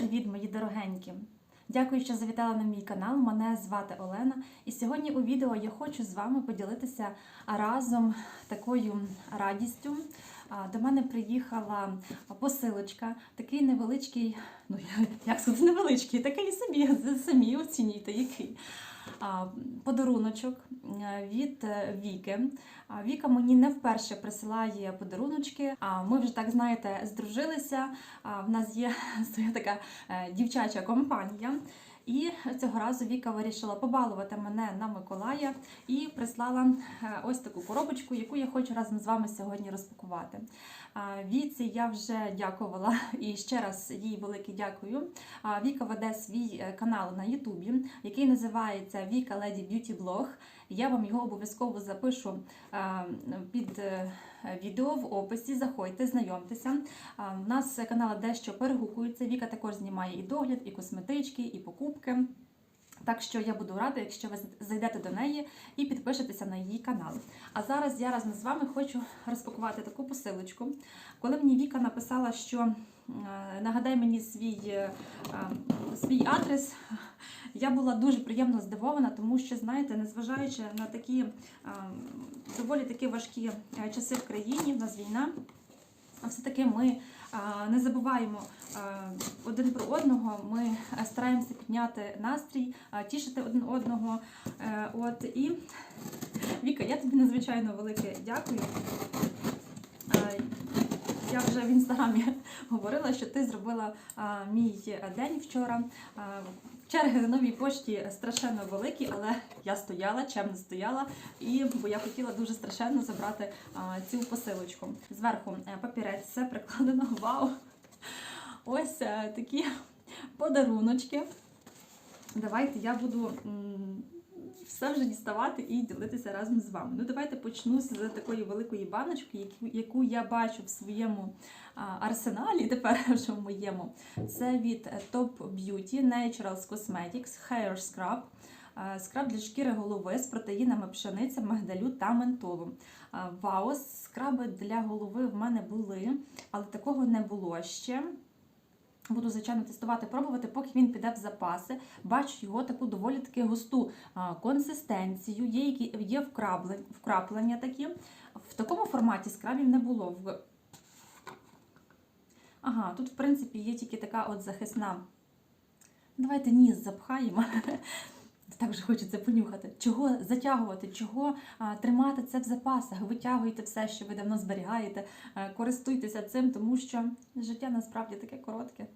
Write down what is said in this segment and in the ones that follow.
привіт, мої дорогенькі! Дякую, що завітали на мій канал. Мене звати Олена. І сьогодні у відео я хочу з вами поділитися разом такою радістю. До мене приїхала посилочка, такий невеличкий, ну як сказати, невеличкий, такий собі, самі оцінюйте, який. Подаруночок е, від е, Віки. Віка мені не вперше присилає подаруночки. Ми вже так знаєте, здружилися. В нас є своя така е, дівчача компанія. І цього разу Віка вирішила побалувати мене на Миколая і прислала е, ось таку коробочку, яку я хочу разом з вами сьогодні розпакувати. Віці я вже дякувала і ще раз їй велике дякую. Віка веде свій е, канал на Ютубі, який називається Віка Леді Б'юті Блог. Я вам його обов'язково запишу е, під е, відео в описі. Заходьте, знайомтеся. У нас канали дещо перегукуються. Віка також знімає і догляд, і косметички, і покупки. Так що я буду рада, якщо ви зайдете до неї і підпишетеся на її канал. А зараз я разом з вами хочу розпакувати таку посилочку. Коли мені Віка написала, що е, нагадай мені свій, е, е, свій адрес, я була дуже приємно здивована, тому що, знаєте, незважаючи на такі доволі такі важкі часи в країні, в нас війна, все-таки ми не забуваємо е, один про одного. Ми е, стараємося підняти настрій, е, тішити один одного. От і Віка, я тобі надзвичайно велике дякую. Я вже в інстаграмі говорила, що ти зробила мій день вчора. Черги на новій пошті страшенно великі, але я стояла, чемно стояла, і бо я хотіла дуже страшенно забрати цю посилочку. Зверху е, папірець, все прикладено. Вау! Ось е, такі подаруночки. Давайте я буду все вже діставати і ділитися разом з вами. Ну, давайте почну з такої великої баночки, яку, я бачу в своєму арсеналі, тепер вже в моєму. Це від Top Beauty Naturals Cosmetics Hair Scrub. Скраб для шкіри голови з протеїнами пшениці, мигдалю та ментолу. Е, Вау, скраби для голови в мене були, але такого не було ще. Буду, звичайно, тестувати, пробувати, поки він піде в запаси. Бачу його таку доволі таки густу консистенцію, є, які, є вкраплення, вкраплення такі. В такому форматі скрабів не було. Ага, тут, в принципі, є тільки така от захисна. Давайте ніс запхаємо. Так же хочеться понюхати. Чого затягувати, чого тримати це в запасах? Витягуйте все, що ви давно зберігаєте, е, користуйтеся цим, тому що життя насправді таке коротке.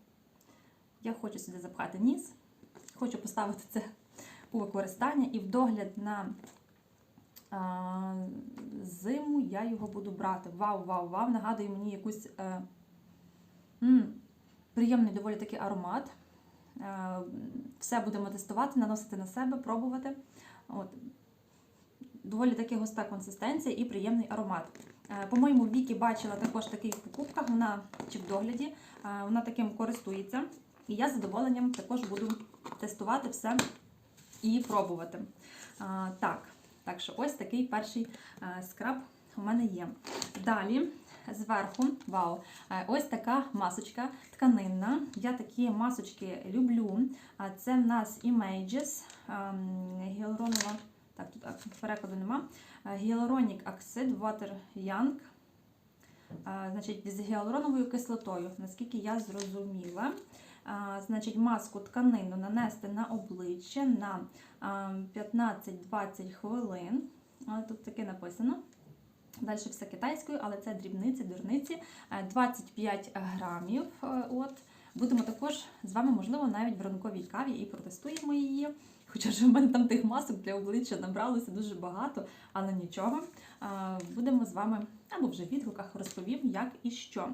Я хочу сюди запхати ніс, хочу поставити це у використання і в догляд на зиму я його буду брати. Вау, вау, вау! Нагадує мені якусь е, приємний доволі такий аромат. Е, Все будемо тестувати, наносити на себе, пробувати. От. Доволі таки густа консистенція і приємний аромат. Е, По-моєму, Вікі бачила також такий в покупках, вона чи в догляді, е, вона таким користується. І я з задоволенням також буду тестувати все і пробувати. Так, так що ось такий перший скраб у мене є. Далі, зверху, вау, е, ось така масочка тканинна. Я такі масочки люблю. Це в нас Images, ем, гіалуронова, так, тут перекладу нема. Е, Hyaluronic Acid Water Young. Е, Значить, з гіалуроновою кислотою, наскільки я зрозуміла. Значить, маску тканину нанести на обличчя на 15-20 хвилин. Тут таке написано. Далі все китайською, але це дрібниці, дурниці. Е, 25 грамів. Е, От. Будемо також з вами, можливо, навіть в ранковій каві і протестуємо її. Хоча ж в мене там тих масок для обличчя набралося дуже багато, але нічого. Е, Будемо з вами або вже в відгуках розповім, як і що.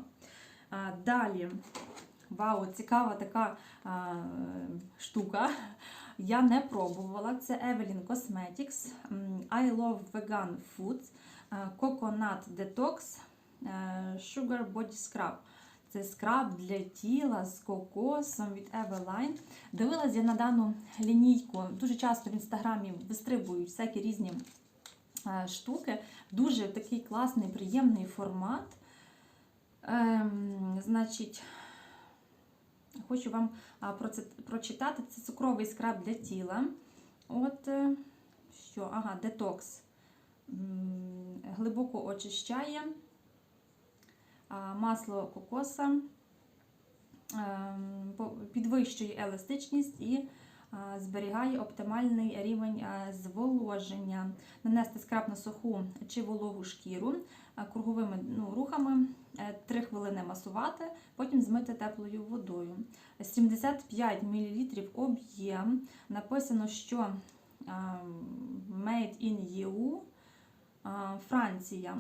Е, Далі. Вау, цікава така штука. Я не пробувала. Це Evelyn Cosmetics I Love Vegan Foods Coconut Detox Sugar Body Scrub. Це скраб для тіла з кокосом від Eveline. Дивилась я на дану лінійку. Дуже часто в інстаграмі вистрибують всякі різні штуки. Дуже такий класний, приємний формат. Ем, значить, хочу вам прочитати. Це цукровий скраб для тіла. От е, що, ага, детокс. Глибоко очищає. Масло кокоса ем, підвищує еластичність і зберігає оптимальний рівень зволоження. Нанести скраб на суху чи вологу шкіру круговими ну, рухами, 3 хвилини масувати, потім змити теплою водою. 75 мл об'єм. Написано, що Made in EU, Франція.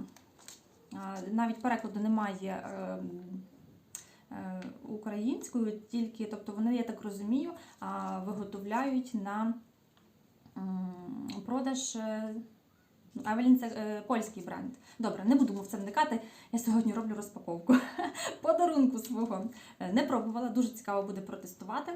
Навіть перекладу немає ем, е, українською, тільки, тобто вони, я так розумію, виготовляють на продаж. е, Авелін це е, польський бренд. Добре, не будемо в це вникати. Я сьогодні роблю розпаковку подарунку свого. Е, Не пробувала, дуже цікаво буде протестувати.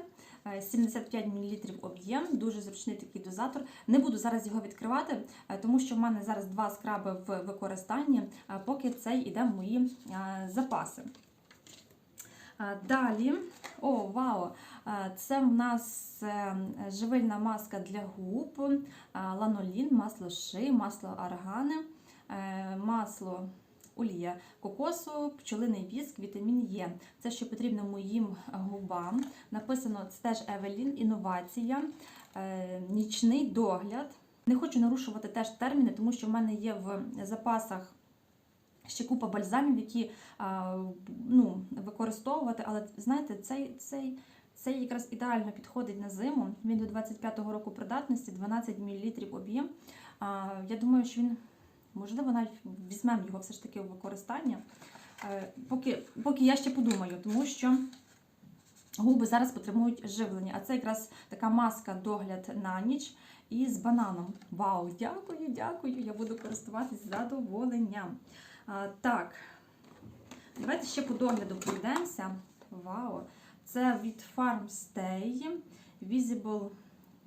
Е, 75 мл об'єм, дуже зручний такий дозатор. Не буду зараз його відкривати, е, тому що в мене зараз два скраби в використанні, е, поки цей іде в мої е, запаси. Далі, о, вау! Це в нас е, живильна маска для губ, ланолін, масло ши, масло аргани, е, масло олія кокосу, пчолиний віск, вітамін Е. Це що потрібно моїм губам. Написано це теж Евелін, інновація, нічний догляд. Не хочу нарушувати теж терміни, тому що в мене є в запасах ще купа бальзамів, які ну, використовувати, але знаєте, цей, цей, цей якраз ідеально підходить на зиму. Він до 25-го року придатності, 12 мл об'єм. Я думаю, що він, можливо, навіть візьмемо його все ж таки в використання. Е, Поки, поки я ще подумаю, тому що губи зараз потребують живлення. А це якраз така маска догляд на ніч із бананом. Вау, дякую, дякую! Я буду користуватись задоволенням. Так, давайте ще по догляду пройдемося. Вау! Це від Farmstay Visible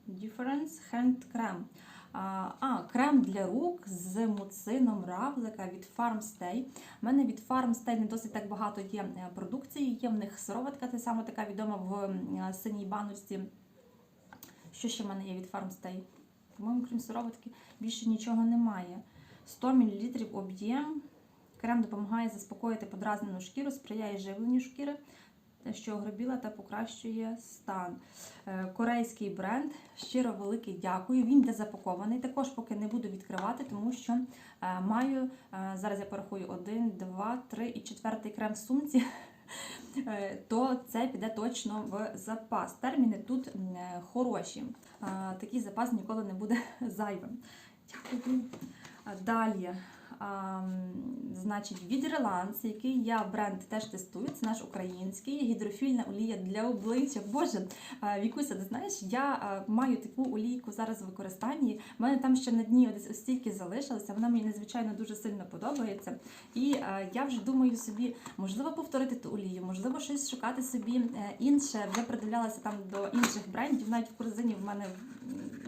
Difference Hand Cream. А, крем для рук з муцином равлика від Farmstay. У мене від Farmstay не досить так багато є е, продукції. Є в них сироватка, це саме така відома в синій баночці. Що ще в мене є від Farmstay? По-моєму, крім сироватки, більше нічого немає. 100 мл об'єм. Крем допомагає заспокоїти подразнену шкіру, сприяє живленню шкіри, що огрубіла та покращує стан. Е, Корейський бренд. Щиро великий дякую. Він де запакований. Також поки не буду відкривати, тому що е, маю е, зараз я порахую один, два, три і четвертий крем в сумці. То це піде точно в запас. Терміни тут хороші. Такий запас ніколи не буде зайвим. Дякую. Далі, значить, від Relance, який я бренд теж тестую, це наш український гідрофільна олія для обличчя. Боже, Вікуся, ти знаєш, я маю таку олійку зараз в використанні. У мене там ще на дні десь ось стільки залишилося. Вона мені надзвичайно дуже сильно подобається. І я вже думаю собі, можливо, повторити ту олію, можливо, щось шукати собі е, інше. Вже придивлялася там до інших брендів. Навіть в корзині в мене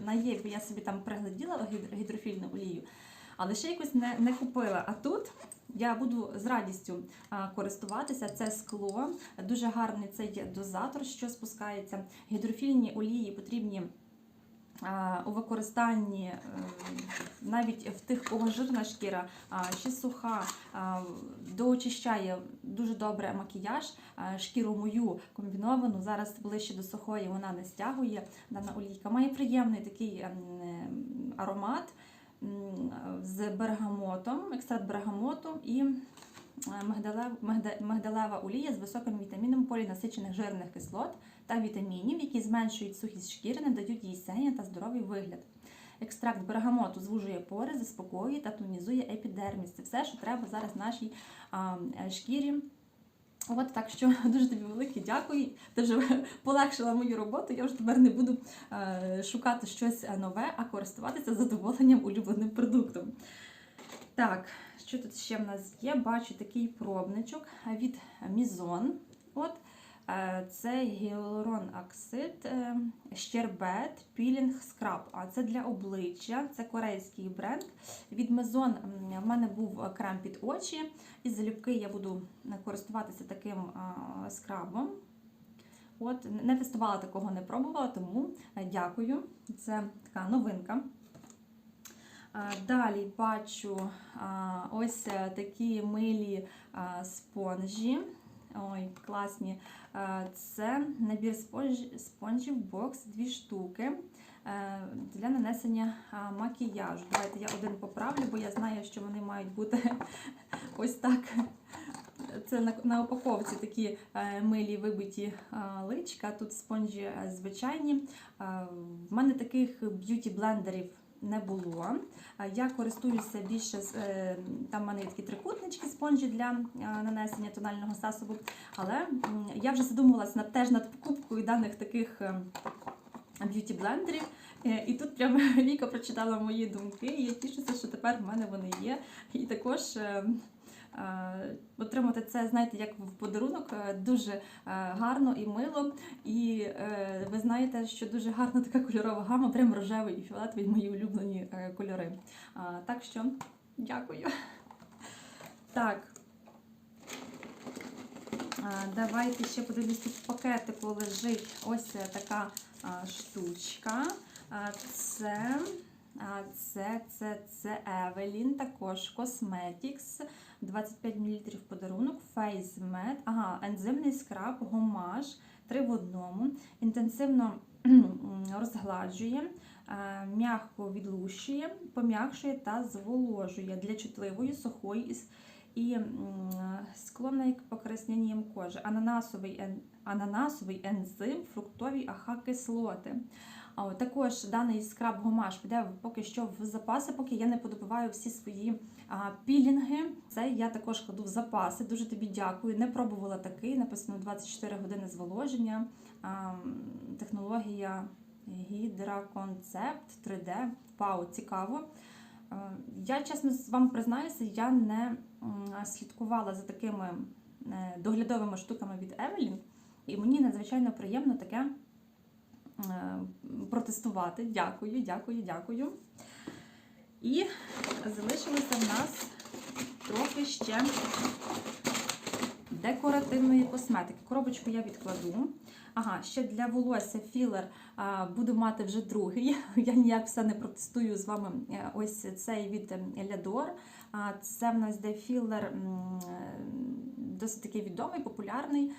на Єві я собі там пригляділа гідрофільну олію але ще якось не, не купила. А тут я буду з радістю користуватися. Це скло, дуже гарний цей дозатор, що спускається. Гідрофільні олії потрібні. У використанні е, навіть в тих, кого жирна шкіра, ще суха, доочищає дуже добре макіяж, шкіру мою комбіновану. Зараз ближче до сухої вона не стягує. Дана олійка має приємний такий ем, е, аромат з бергамотом, екстракт бергамоту і е, мигдалева олія з високим вітаміном полінасичених жирних кислот та вітамінів, які зменшують сухість шкіри, не дають їй сяєння та здоровий вигляд. Екстракт бергамоту звужує пори, заспокоює та тонізує епідерміс. Це все, що треба зараз нашій е, шкірі. От так що дуже тобі велике дякую. Ти вже полегшила мою роботу. Я вже тепер не буду е, шукати щось нове, а користуватися задоволенням улюбленим продуктом. Так, що тут ще в нас є? Бачу такий пробничок від Мізон. От е, це гіалурон оксид, е, щербет, пілінг скраб. А це для обличчя, це корейський бренд. Від Мезон в мене був крем під очі. І залюбки я буду користуватися таким скрабом. От не тестувала такого, не пробувала, тому е, дякую. Це така новинка. Далі бачу ось е, такі милі спонжі. Ой, класні. Це набір спонж- спонжів бокс, дві штуки е, для нанесення макіяжу. Давайте я один поправлю, бо я знаю, що вони мають бути ось так. Це на, упаковці такі е, милі вибиті е, личка. Тут спонжі е, звичайні. Е, в мене таких б'юті-блендерів не було. Я користуюся більше е, там в мене такі трикутнички спонжі для е, нанесення тонального засобу. Але я вже задумувалася над теж над покупкою даних таких б'юті-блендерів. Е, І тут прямо Віка прочитала мої думки, і я тішуся, що тепер в мене вони є. І також отримати це, знаєте, як в подарунок, е, дуже е, гарно і мило. І е, ви знаєте, що дуже гарна така кольорова гама, прям рожевий і фіолетовий мої улюблені е, кольори. Так що дякую. Так. Давайте ще подивлюсь, тут в пакетику лежить ось е, така штучка. Це, це, це, це Evelyn, також Cosmetics, 25 мл подарунок, Face ага, ензимний скраб, гомаж, 3 в одному, інтенсивно розгладжує, е, м'яко відлущує, пом'якшує та зволожує для чутливої, сухої і склонної к покрасненням кожи. Ананасовий, ананасовий ензим, фруктові АХ-кислоти. Також даний скраб гомаш піде поки що в запаси, поки я не подобиваю всі свої пілінги. Це я також кладу в запаси. Дуже тобі дякую. Не пробувала такий. Написано 24 години зволоження. Технологія гідраконцепт 3D. Вау, цікаво. Я чесно з вами признаюся, я не слідкувала за такими е, доглядовими штуками від Евелін, і мені надзвичайно приємно таке е, протестувати. Дякую, дякую, дякую. І залишилося в нас трохи ще декоративної косметики. Коробочку я відкладу. Ага, ще для волосся філер а, буду мати вже другий. Я ніяк все не протестую з вами. Е, Ось цей від Лядор. Це в нас де філер досить такий відомий, популярний.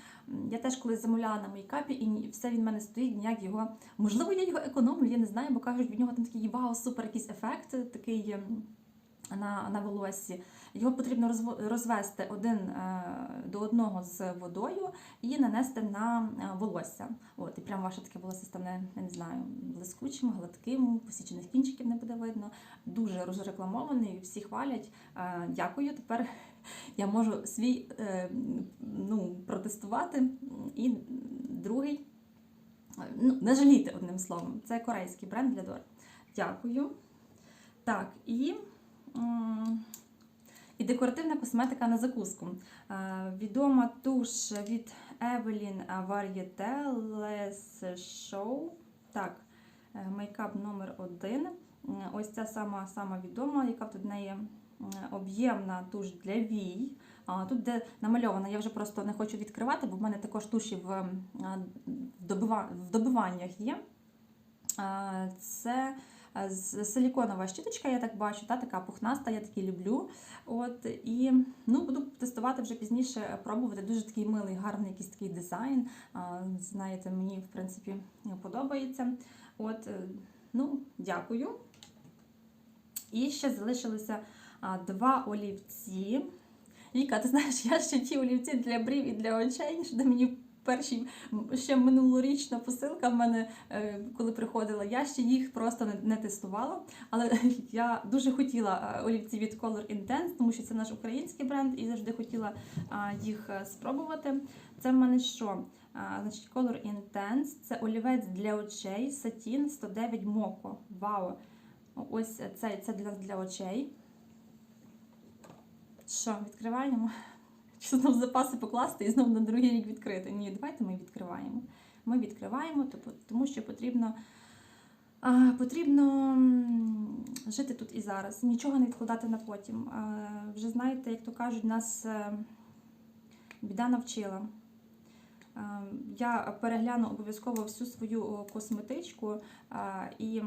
Я теж колись замовляла на мейкапі, і все він в мене стоїть, ніяк його. Можливо, я його економлю, я не знаю, бо кажуть, від нього там такий вау, супер якийсь ефект такий. ем, На, на волоссі. Його потрібно розвести один е, до одного з водою і нанести на е, волосся. От, і прям ваше таке волосся стане, я не знаю, блискучим, гладким, посічених кінчиків не буде видно. Дуже розрекламований, всі хвалять. Е, дякую. Тепер я можу свій е, ну, протестувати. І другий, ну, не жалійте одним словом. Це корейський бренд Лядор. Дякую. Так, і. і декоративна косметика на закуску. Е, Відома туш від Evelyn Varieté Les Show. Так, е, мейкап номер один. Ось ця сама, сама відома, яка тут в неї об'ємна туш для вій. Тут, де намальована, я вже просто не хочу відкривати, бо в мене також туші в, добиваннях є. Це е, силіконова щіточка, я так бачу, та така пухнаста, я такі люблю. От і ну буду тестувати вже пізніше, пробувати. Дуже такий милий, гарний якийсь такий дизайн. Знаєте, мені в принципі подобається. От, е, ну, дякую. І ще залишилися а, два олівці. Віка, ти знаєш, я ще ті олівці для брів і для очей, що мені перші ще минулорічна посилка в мене, е, коли приходила, я ще їх просто не, не тестувала. Але я дуже хотіла е, олівці від Color Intense, тому що це наш український бренд, і завжди хотіла їх е, спробувати. Це в мене що? Значить, Color Intense це олівець для очей, Satin 109 Moco. Вау! Ось цей це для, для очей. Що, відкриваємо? Чи знову запаси покласти і знову на другий рік відкрити? Ні, давайте ми відкриваємо. Ми відкриваємо, типу, тому що потрібно, потрібно жити тут і зараз, нічого не відкладати на потім. Вже знаєте, як то кажуть, нас е, біда навчила. Я перегляну обов'язково всю свою косметичку і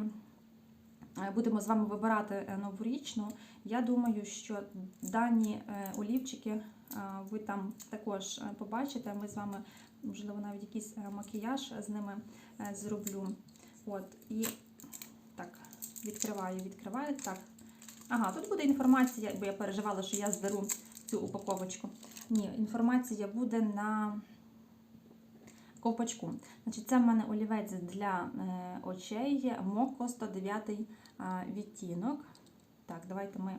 будемо з вами вибирати е, новорічну. Я думаю, що дані е, олівчики е, ви там також е, побачите. Ми з вами, можливо, навіть якийсь е, макіяж з ними е, зроблю. От, і так, відкриваю, відкриваю. Так. Ага, тут буде інформація, бо я переживала, що я зберу цю упаковочку. Ні, інформація буде на ковпачку. Значить, це в мене олівець для е, очей Моко 109 е, відтінок. Так, давайте ми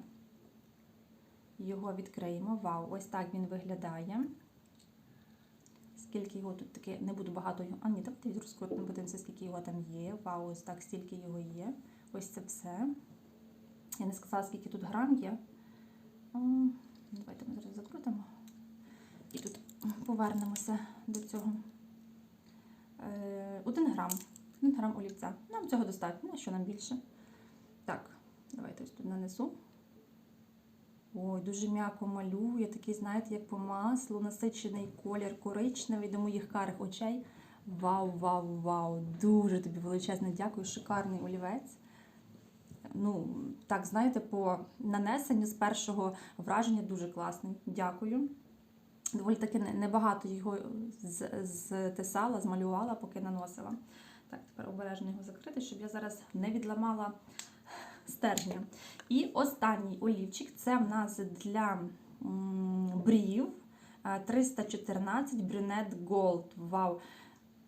його відкриємо. Вау, ось так він виглядає. Скільки його тут таке, не буду багато його. А, ні, давайте розкрутимо, подивимося, скільки його там є. Вау, ось так, стільки його є. Ось це все. Я не сказала, скільки тут грам є. Давайте ми зараз закрутимо. І тут повернемося до цього. Е, Один грам. Один грам олівця. Нам цього достатньо, а що нам більше? Так, давайте ось тут нанесу. Ой, дуже м'яко малює, такий, знаєте, як по маслу, насичений колір коричневий до моїх карих очей. Вау, вау, вау! Дуже тобі величезне дякую, шикарний олівець. Ну, так, знаєте, по нанесенню з першого враження дуже класний. Дякую. Доволі таки небагато його з- зтисала, змалювала, поки наносила. Так, тепер обережно його закрити, щоб я зараз не відламала стержня. І останній олівчик це в нас для брів е, 314 Brunette Gold. Вау!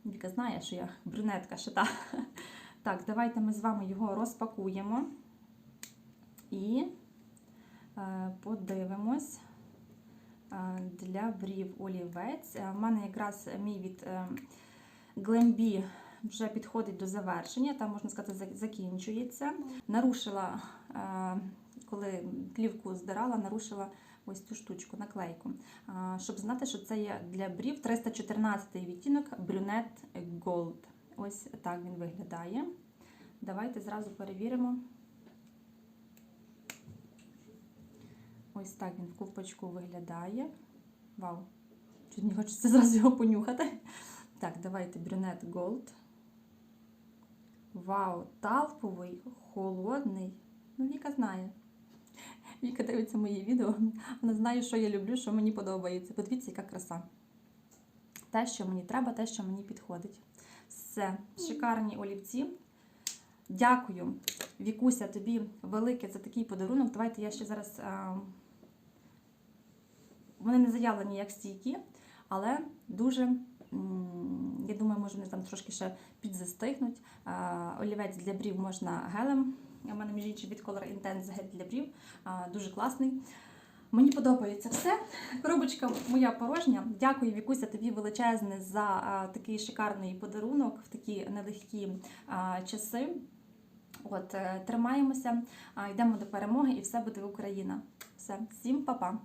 Віка знає, що я брюнетка ще та. Так, давайте ми з вами його розпакуємо і е, подивимось е, для брів олівець. Е, В мене якраз мій від е, Glambi вже підходить до завершення, там, можна сказати, закінчується. Нарушила, е, коли плівку здирала, нарушила ось цю штучку, наклейку. Е, Щоб знати, що це є для брів 314 відтінок Brunette Gold. Ось так він виглядає. Давайте зразу перевіримо. Ось так він в ковпачку виглядає. Вау! Чуть не хочеться зразу його понюхати. Так, давайте Brunette Gold. Вау, талповий, холодний. Ну, Віка знає. Віка дивиться мої відео. Вона знає, що я люблю, що мені подобається. Подивіться, яка краса. Те, що мені треба, те, що мені підходить. Все, шикарні олівці. Дякую, Вікуся, тобі велике за такий подарунок. Давайте я ще зараз. Вони не заявлені як стійкі, але дуже, я думаю, може, вони там трошки ще підзастигнуть. Олівець для брів можна гелем. У мене між іншим від Color Intense гель для брів. Дуже класний. Мені подобається все. Коробочка моя порожня. Дякую, Вікуся, тобі величезне за такий шикарний подарунок в такі нелегкі часи. От, е, тримаємося, йдемо до перемоги і все буде Україна. Все, всім па-па!